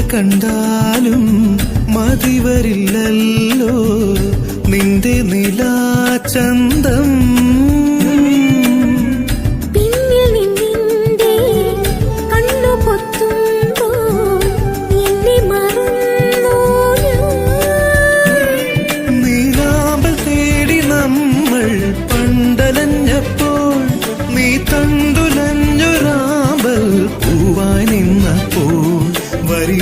കണ്ടാലും മതിവരില്ലല്ലോ. നിന്റെ നിലാചന്തം. പണ്ടലഞ്ഞപ്പോൾ നീ തണ്ടുലഞ്ഞൊരാമ്പൽ പൂവായി നിന്നപ്പോൾ வரி